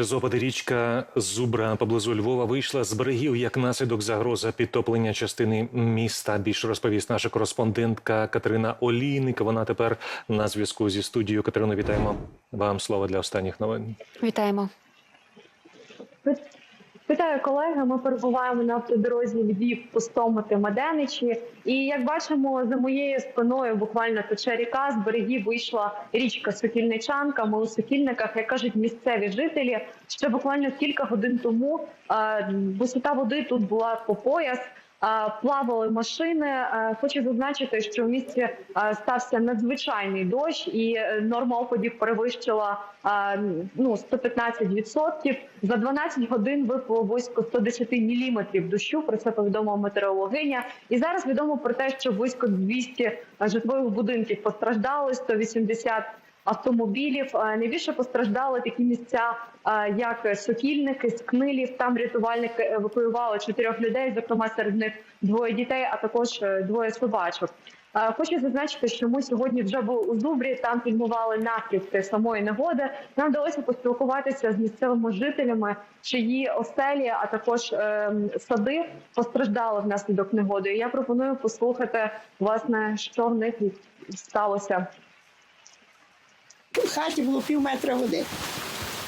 Через опади річка Зубра поблизу Львова вийшла з берегів як наслідок загроза підтоплення частини міста. Більше розповість наша кореспондентка Катерина Олійник. Вона тепер на зв'язку зі студією. Катерино, вітаємо вам слово для останніх новин. Вітаємо. Вітаю колеги. Ми перебуваємо на автодорозі Львів, Пустомити, Маденичі. І як бачимо, за моєю спиною буквально тече ріка. З берегів вийшла річка Сокільничанка. Ми у Сокільниках, як кажуть місцеві жителі, ще буквально кілька годин тому е, висота води тут була по пояс. Плавали машини. Хочу зазначити, що в місті стався надзвичайний дощ, і е, норма опадів перевищила ну 115%. За 12 годин випало близько 110 міліметрів дощу. Про це повідомила метеорологиня. І зараз відомо про те, що близько 200 житлових будинків постраждали, 180 автомобілів. Е, Найбільше постраждали такі місця, е, як Сокільники, Скнилів. Там рятувальники евакуювали чотирьох людей, зокрема серед них двоє дітей, а також е, двоє собачок. Е, Хочу зазначити, що ми сьогодні вже були у Зубрі. Там фільмували наслідки самої негоди. Нам вдалося поспілкуватися з місцевими жителями, чиї оселі, а також е, сади постраждали внаслідок негоди. Я пропоную послухати власне, що в них сталося. В хаті було пів метра води.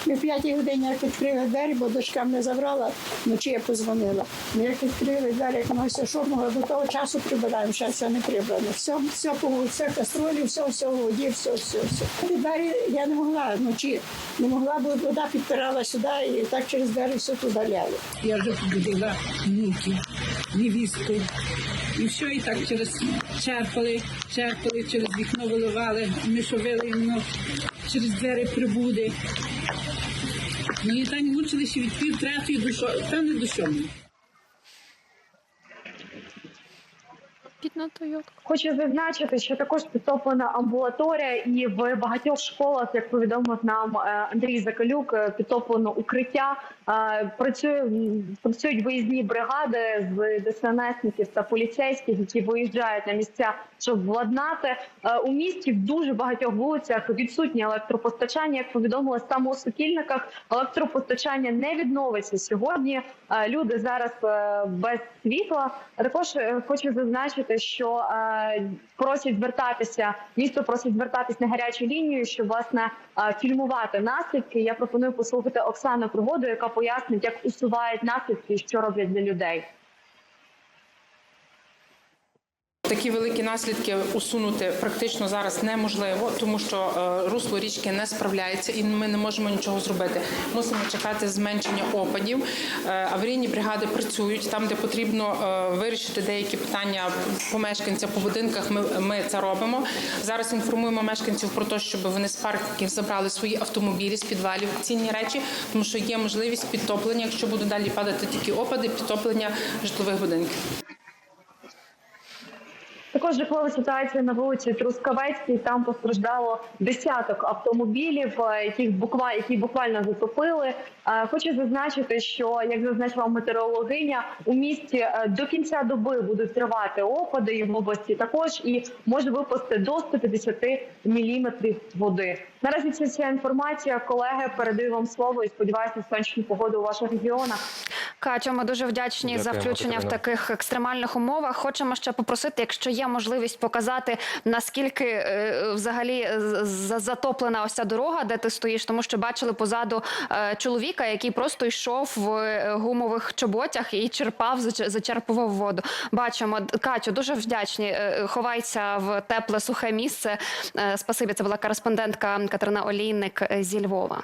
Ми в п'ятій годині як відкрили двері, бо дочка мене забрала, вночі я позвонила. Ми як відкрили двері, як воно все шумно, до того часу прибираємо, ще все не прибрано. Все, все, все кастролі, все, все в воді, все, все, все. Двері я не могла вночі, не могла, бо вода підпирала сюди і так через двері все туди ляло. Я вже побудила внуків, невістку. І все, і так через черпали, черпали, через вікно виливали, ми що вилиємо через двері прибуде. Ну і так мучили ще від пів третьої до шо... та не до сьомої. Підна Тойотка. Хочу зазначити, що також підтоплена амбулаторія, і в багатьох школах, як повідомив нам е, Андрій Закалюк, е, підтоплено укриття. Е, Працює працюють виїзні бригади з ДСНСників та поліцейських, які виїжджають на місця, щоб владнати у місті. В дуже багатьох вулицях відсутнє електропостачання. Як повідомили саме у Сокільниках, електропостачання не відновиться сьогодні. Люди зараз без світла. Також хочу зазначити, що е, просять звертатися. Місто просить звертатись на гарячу лінію, щоб власне е, фільмувати наслідки. Я пропоную послухати Оксану Пригоду, яка пояснить, як усувають наслідки що роблять для людей. Такі великі наслідки усунути практично зараз неможливо, тому що е, русло річки не справляється і ми не можемо нічого зробити. Мусимо чекати зменшення опадів. Е, Аварійні бригади працюють там, де потрібно е, вирішити деякі питання по мешканцях по будинках. Ми, ми це робимо. Зараз інформуємо мешканців про те, щоб вони з парків забрали свої автомобілі з підвалів, цінні речі, тому що є можливість підтоплення, якщо будуть далі падати такі опади, підтоплення житлових будинків. Також жахлива ситуація на вулиці Трускавецькій. Там постраждало десяток автомобілів, е, яких буквально які буквально затопили. Е, Хочу зазначити, що як зазначила метеорологиня, у місті е, до кінця доби будуть тривати опади і в області також і може випасти до 150 міліметрів води. Наразі це вся інформація. Колеги передаю вам слово і сподіваюся на сонячну погоду у ваших регіонах. Катю, ми дуже вдячні за Дякуємо, включення в таких екстремальних умовах. Хочемо ще попросити, якщо є можливість показати наскільки е, взагалі затоплена ось ця дорога, де ти стоїш, тому що бачили позаду е, чоловіка, який просто йшов в е, гумових чоботях і черпав, зач- зачерпував воду. Бачимо, Катю, дуже вдячні. Ховайся в тепле сухе місце. Спасибі, це була кореспондентка Катерина Олійник зі Львова.